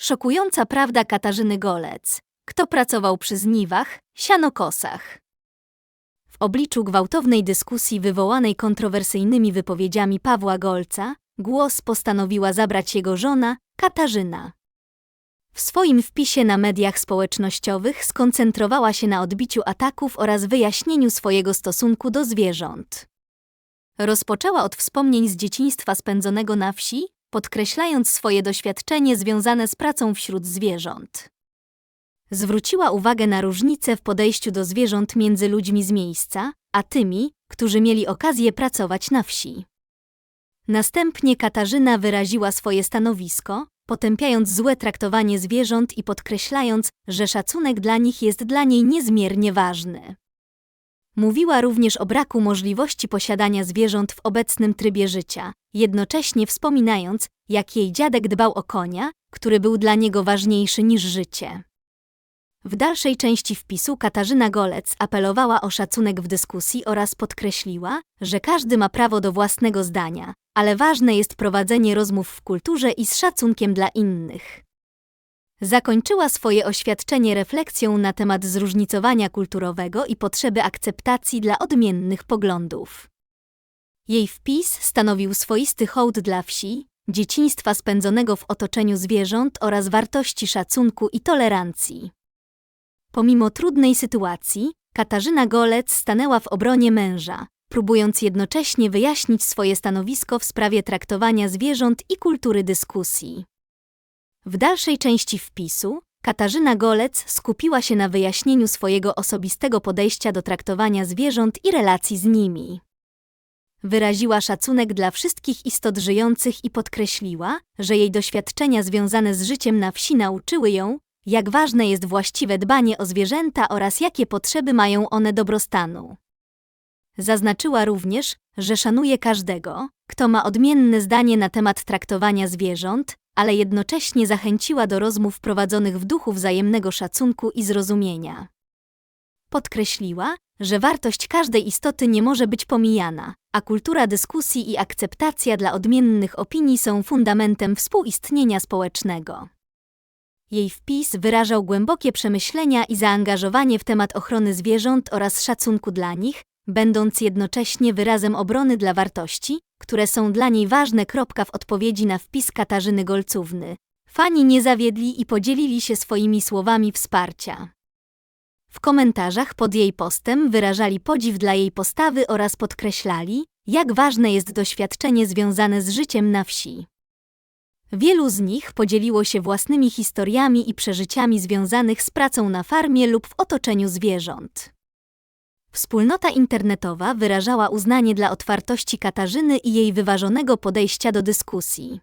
Szokująca prawda Katarzyny Golec. Kto pracował przy żniwach, sianokosach? W obliczu gwałtownej dyskusji wywołanej kontrowersyjnymi wypowiedziami Pawła Golca, głos postanowiła zabrać jego żona, Katarzyna. W swoim wpisie na mediach społecznościowych skoncentrowała się na odbiciu ataków oraz wyjaśnieniu swojego stosunku do zwierząt. Rozpoczęła od wspomnień z dzieciństwa spędzonego na wsi, podkreślając swoje doświadczenie związane z pracą wśród zwierząt. Zwróciła uwagę na różnice w podejściu do zwierząt między ludźmi z miejsca, a tymi, którzy mieli okazję pracować na wsi. Następnie Katarzyna wyraziła swoje stanowisko, potępiając złe traktowanie zwierząt i podkreślając, że szacunek dla nich jest dla niej niezmiernie ważny. Mówiła również o braku możliwości posiadania zwierząt w obecnym trybie życia, jednocześnie wspominając, jak jej dziadek dbał o konia, który był dla niego ważniejszy niż życie. W dalszej części wpisu Katarzyna Golec apelowała o szacunek w dyskusji oraz podkreśliła, że każdy ma prawo do własnego zdania, ale ważne jest prowadzenie rozmów w kulturze i z szacunkiem dla innych. Zakończyła swoje oświadczenie refleksją na temat zróżnicowania kulturowego i potrzeby akceptacji dla odmiennych poglądów. Jej wpis stanowił swoisty hołd dla wsi, dzieciństwa spędzonego w otoczeniu zwierząt oraz wartości szacunku i tolerancji. Pomimo trudnej sytuacji, Katarzyna Golec stanęła w obronie męża, próbując jednocześnie wyjaśnić swoje stanowisko w sprawie traktowania zwierząt i kultury dyskusji. W dalszej części wpisu Katarzyna Golec skupiła się na wyjaśnieniu swojego osobistego podejścia do traktowania zwierząt i relacji z nimi. Wyraziła szacunek dla wszystkich istot żyjących i podkreśliła, że jej doświadczenia związane z życiem na wsi nauczyły ją, jak ważne jest właściwe dbanie o zwierzęta oraz jakie potrzeby mają one dobrostanu. Zaznaczyła również, że szanuje każdego, kto ma odmienne zdanie na temat traktowania zwierząt, ale jednocześnie zachęciła do rozmów prowadzonych w duchu wzajemnego szacunku i zrozumienia. Podkreśliła, że wartość każdej istoty nie może być pomijana, a kultura dyskusji i akceptacja dla odmiennych opinii są fundamentem współistnienia społecznego. Jej wpis wyrażał głębokie przemyślenia i zaangażowanie w temat ochrony zwierząt oraz szacunku dla nich, będąc jednocześnie wyrazem obrony dla wartości, które są dla niej ważne. Kropka w odpowiedzi na wpis Katarzyny Golcówny. Fani nie zawiedli i podzielili się swoimi słowami wsparcia. W komentarzach pod jej postem wyrażali podziw dla jej postawy oraz podkreślali, jak ważne jest doświadczenie związane z życiem na wsi. Wielu z nich podzieliło się własnymi historiami i przeżyciami związanych z pracą na farmie lub w otoczeniu zwierząt. Wspólnota internetowa wyrażała uznanie dla otwartości Katarzyny i jej wyważonego podejścia do dyskusji.